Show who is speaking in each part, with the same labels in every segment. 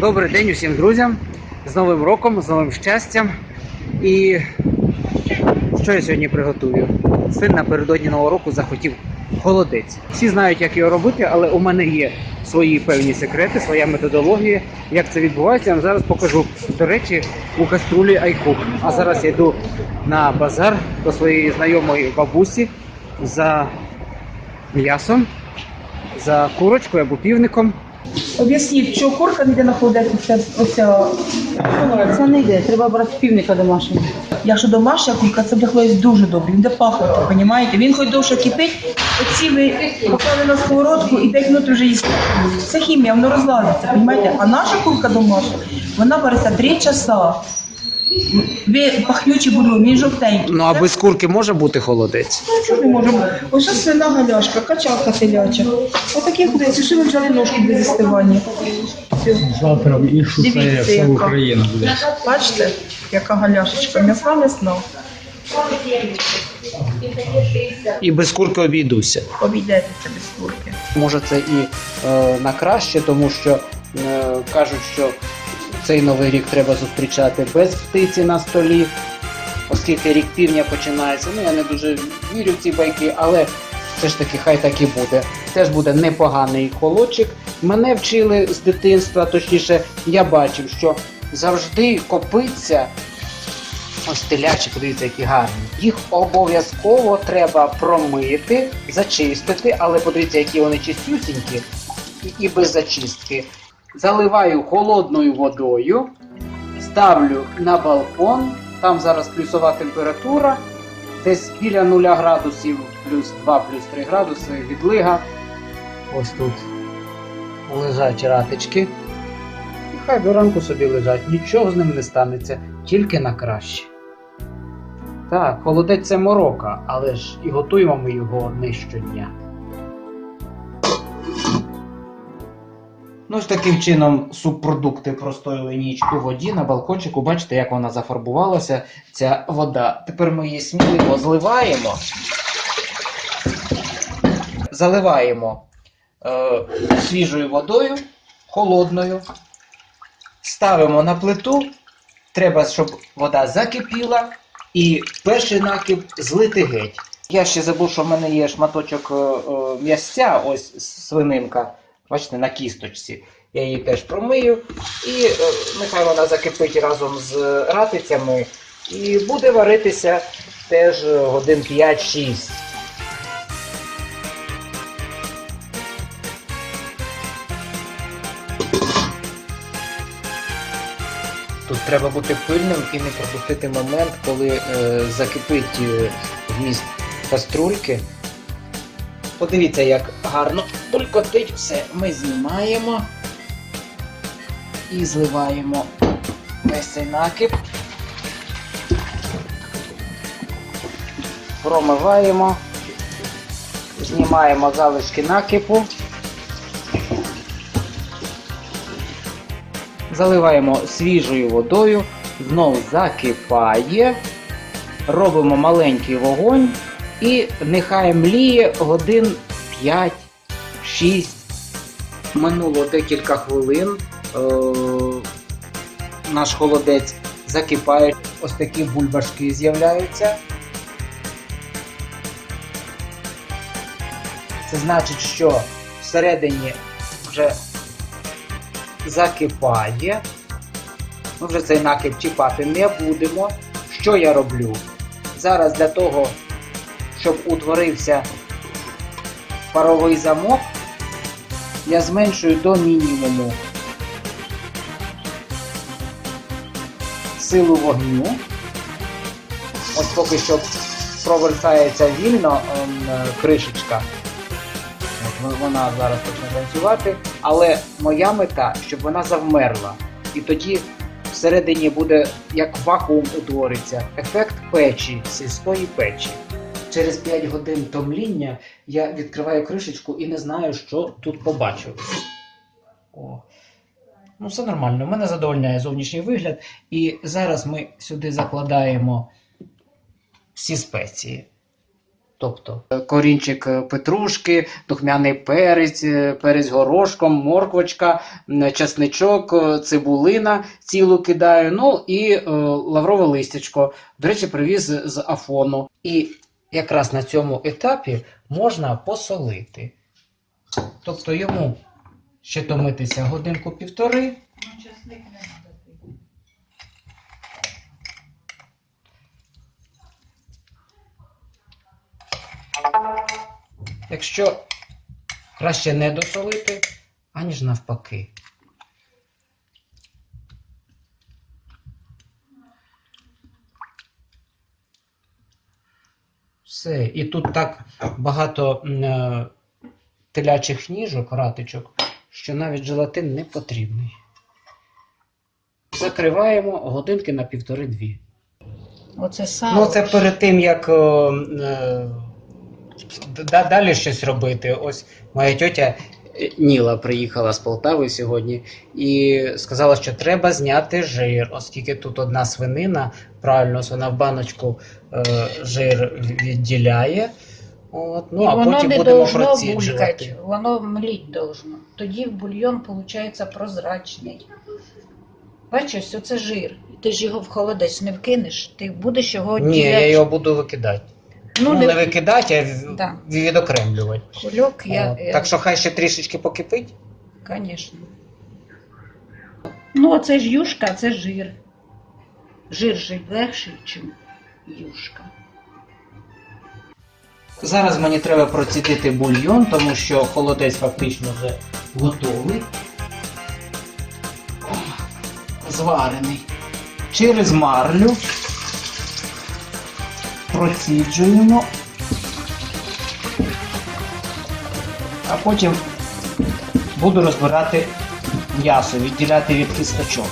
Speaker 1: Добрий день усім друзям. З Новим роком, з новим щастям. І що я сьогодні приготую? Син напередодні Нового року захотів холодець. Всі знають, як його робити, але у мене є свої певні секрети, своя методологія. Як це відбувається, я вам зараз покажу. До речі, у каструлі Айкук. А зараз я йду на базар до своєї знайомої бабусі за м'ясом, за курочкою або півником.
Speaker 2: Об'ясніть, що курка не йде холодець, оця,
Speaker 3: Це не йде, треба брати півника домашнього.
Speaker 2: якщо домашня курка, це буде дуже добре, він буде пахнути, розумієте? Він хоч довше кипить, оці ви поклали на сковородку і 5 минут вже їсти. Це хімія, воно розладиться, розумієте? А наша курка домашня, вона вариться 3 часа. Ви пахнючі будуть, він жовтенький.
Speaker 1: Ну а без курки може бути холодець?
Speaker 2: Ну, Що ми можемо? Ось ось свина галяшка, качалка теляча. Отакі хлопці, що ви взяли ножки для застивання.
Speaker 4: Завтра в іншу це
Speaker 2: Дивіться,
Speaker 4: вся
Speaker 2: яка.
Speaker 4: Україна буде.
Speaker 2: Бачите, яка галяшечка, м'ясна м'ясна.
Speaker 1: І без курки обійдуся.
Speaker 2: Обійдетеся без курки.
Speaker 1: Може, це і е, на краще, тому що е, кажуть, що цей новий рік треба зустрічати без птиці на столі, оскільки рік півня починається. Ну я не дуже вірю в ці байки, але все ж таки хай так і буде. Теж буде непоганий холодчик. Мене вчили з дитинства, точніше, я бачив, що завжди копиться. Ось телячі, подивіться, які гарні. Їх обов'язково треба промити, зачистити, але подивіться, які вони чистюсінькі і, без зачистки. Заливаю холодною водою, ставлю на балкон. Там зараз плюсова температура, десь біля 0 градусів, плюс 2, плюс 3 градуси відлига. Ось тут лежать ратички. І хай до ранку собі лежать, нічого з ним не станеться, тільки на краще. Так, холодець це морока, але ж і готуємо ми його не щодня. Ну, ось таким чином субпродукти простояли ніч у воді на балкончику. Бачите, як вона зафарбувалася, ця вода. Тепер ми її сміливо зливаємо. Заливаємо е, свіжою водою, холодною. Ставимо на плиту. Треба, щоб вода закипіла, і перший накип злити геть. Я ще забув, що в мене є шматочок е, е, м'ясця, ось свининка. Бачите, на кісточці. Я її теж промию. І е, нехай вона закипить разом з ратицями. І буде варитися теж е, годин 5-6. Тут треба бути пильним і не пропустити момент, коли е, закипить е, вміст каструльки. Подивіться, як гарно булькотить все. Ми знімаємо і зливаємо весь цей накип. Промиваємо, знімаємо залишки накипу. Заливаємо свіжою водою, знов закипає, робимо маленький вогонь і нехай мліє годин 5-6. Минуло декілька хвилин. Е- наш холодець закипає. Ось такі бульбашки з'являються. Це значить, що всередині вже закипає. Ми вже цей накип чіпати не будемо. Що я роблю? Зараз для того, щоб утворився паровий замок, я зменшую до мінімуму силу вогню. Ось поки що провертається вільно ем, е, кришечка. Вона зараз почне танцювати, але моя мета, щоб вона завмерла. І тоді всередині буде як вакуум утвориться, ефект печі, сільської печі. Через 5 годин томління я відкриваю кришечку і не знаю, що тут побачу. О. Ну, все нормально. Мене задовольняє зовнішній вигляд. І зараз ми сюди закладаємо всі спеції. Тобто корінчик петрушки, духмяний перець, перець горошком, морквочка, часничок, цибулина цілу кидаю, ну і е, лаврове листячко. До речі, привіз з Афону. І якраз на цьому етапі можна посолити. Тобто йому ще томитися годинку-півтори. Якщо краще не досолити, аніж навпаки. Все. І тут так багато е, телячих ніжок, ратичок, що навіть желатин не потрібний. Закриваємо годинки на півтори-дві.
Speaker 4: Оце сало.
Speaker 1: Ну, це перед тим, як е, е, далі щось робити. Ось моя тьотя Ніла приїхала з Полтави сьогодні і сказала, що треба зняти жир, оскільки тут одна свинина, правильно, вона в баночку е, жир відділяє. От, ну,
Speaker 4: І
Speaker 1: а
Speaker 4: воно
Speaker 1: потім
Speaker 4: не
Speaker 1: будемо
Speaker 4: должно булькати, воно мліть должно. Тоді бульйон виходить прозрачний. Бачиш, оце жир. Ти ж його в холодець не вкинеш, ти будеш його
Speaker 1: Ні, я його буду викидати. Ну,
Speaker 4: Ну,
Speaker 1: не
Speaker 4: не
Speaker 1: викидати, а
Speaker 4: Да.
Speaker 1: відокремлювати.
Speaker 4: кульок, я,
Speaker 1: От.
Speaker 4: я...
Speaker 1: Так що хай ще трішечки покипить.
Speaker 4: Звісно. Ну, оце ж юшка, а це жир. Жир же легший, ніж юшка.
Speaker 1: Зараз мені треба процідити бульйон, тому що холодець фактично вже готовий. О, Зварений. Через марлю проціджуємо. А потім буду розбирати м'ясо, відділяти від кісточок.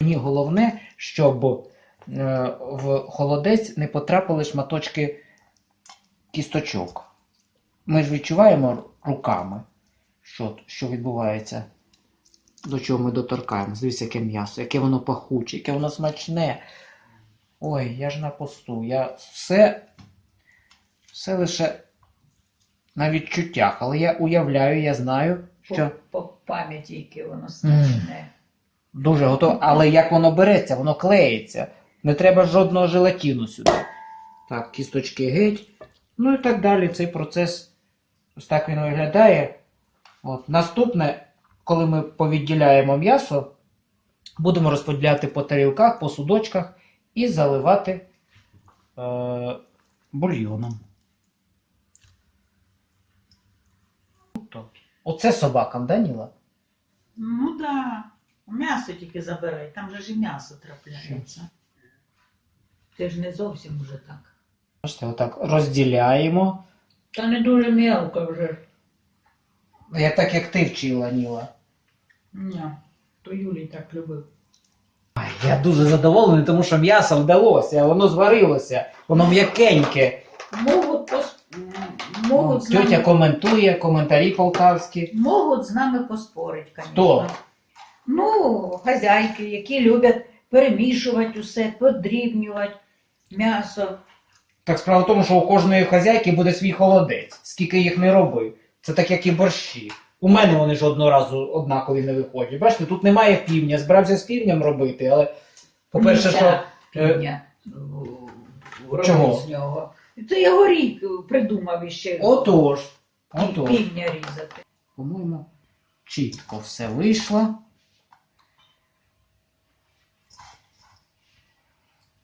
Speaker 1: Мені головне, щоб е, в холодець не потрапили шматочки кісточок. Ми ж відчуваємо руками, що, що відбувається, до чого ми доторкаємося. Дивіться, яке м'ясо, яке воно пахуче, яке воно смачне. Ой, я ж на посту. Я все, все лише на відчуттях, але я уявляю, я знаю, що.
Speaker 4: По, по пам'яті, яке воно смачне.
Speaker 1: Дуже готово. Але як воно береться, воно клеїться. Не треба жодного желатину сюди. Так, кісточки геть. Ну і так далі. Цей процес ось так він виглядає. От. Наступне, коли ми повідділяємо м'ясо, будемо розподіляти по тарілках, по судочках і заливати е- бульйоном. Оце собакам, Даніла?
Speaker 5: Ну да. М'ясо тільки забирай, там же ж і м'ясо трапляється.
Speaker 4: Це ж не зовсім вже так.
Speaker 1: Бачите, отак розділяємо.
Speaker 4: Та не дуже мелко вже.
Speaker 1: Я так як ти вчила, Ніла.
Speaker 5: Ні, то Юлій так любив.
Speaker 1: Ай, Я дуже задоволений, тому що м'ясо вдалося, воно зварилося, воно м'якеньке.
Speaker 4: Можуть, пос... м,
Speaker 1: О,
Speaker 4: з
Speaker 1: Тьотя
Speaker 4: нами...
Speaker 1: коментує, коментарі полтавські.
Speaker 4: можуть з нами поспорити, звісно.
Speaker 1: Хто?
Speaker 4: Ну, хазяйки, які люблять перемішувати усе, подрібнювати м'ясо.
Speaker 1: Так справа в тому, що у кожної хазяйки буде свій холодець, скільки їх не роби. Це так, як і борщі. У мене вони ж одного разу однакові не виходять. Бачите, тут немає півня. Збирався з півням робити, але, по-перше, що. Е,
Speaker 4: півня
Speaker 1: чого?
Speaker 4: з нього. Це я горік придумав іще
Speaker 1: Отож. Отож.
Speaker 4: півня різати.
Speaker 1: По-моєму, чітко все вийшло.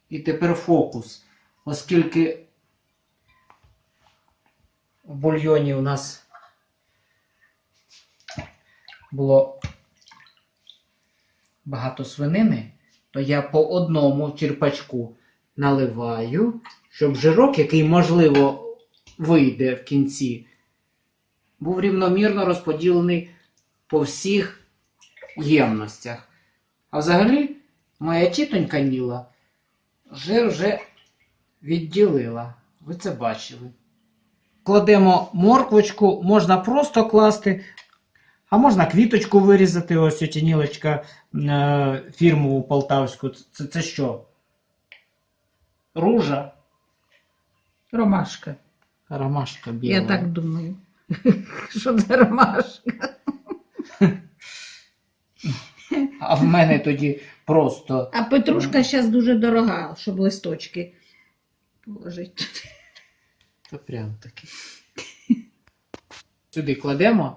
Speaker 1: І тепер фокус. Оскільки в бульйоні у нас було багато свинини, то я по одному черпачку наливаю, щоб жирок, який можливо вийде в кінці, був рівномірно розподілений по всіх ємностях. А взагалі, моя тітонька Ніла жир вже відділила. Ви це бачили. Кладемо морквочку, можна просто класти, а можна квіточку вирізати. Ось тітя Нілочка е, фірмову полтавську. Це, це що? Ружа.
Speaker 4: Ромашка.
Speaker 1: Ромашка біла.
Speaker 4: Я так думаю. Що це ромашка?
Speaker 1: А в мене тоді просто.
Speaker 4: А петрушка зараз дуже дорога, щоб листочки положити.
Speaker 1: Та прям таки. Сюди кладемо.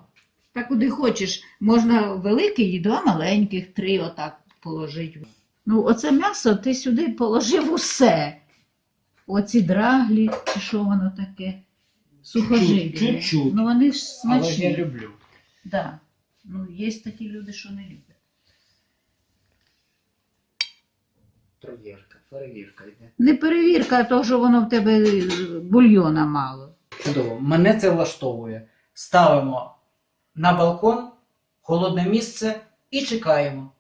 Speaker 4: Та куди хочеш. Можна великий і два маленьких, три отак положити. Ну, оце м'ясо ти сюди положив усе. Оці драглі, чи що воно таке? Сухожилля.
Speaker 1: чуть-чуть.
Speaker 4: Ну вони ж
Speaker 1: Але
Speaker 4: смачні.
Speaker 1: я люблю.
Speaker 4: Да. Ну, є такі люди, що не люблять.
Speaker 1: Провірка, перевірка йде.
Speaker 4: Не перевірка, а то, що воно в тебе е, бульйона мало.
Speaker 1: Чудово, мене це влаштовує. Ставимо на балкон, холодне місце і чекаємо.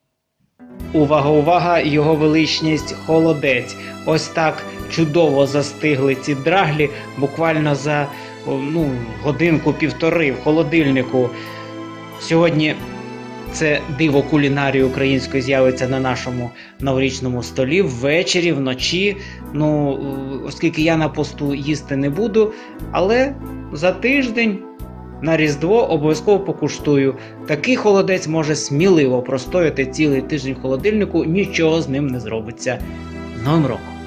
Speaker 1: Увага, увага, його величність холодець. Ось так чудово застигли ці драглі, буквально за ну, годинку-півтори в холодильнику. Сьогодні це диво кулінарії української з'явиться на нашому новорічному столі ввечері, вночі. Ну, оскільки я на посту їсти не буду, але за тиждень на Різдво обов'язково покуштую. Такий холодець може сміливо простояти цілий тиждень в холодильнику, нічого з ним не зробиться. Новим роком!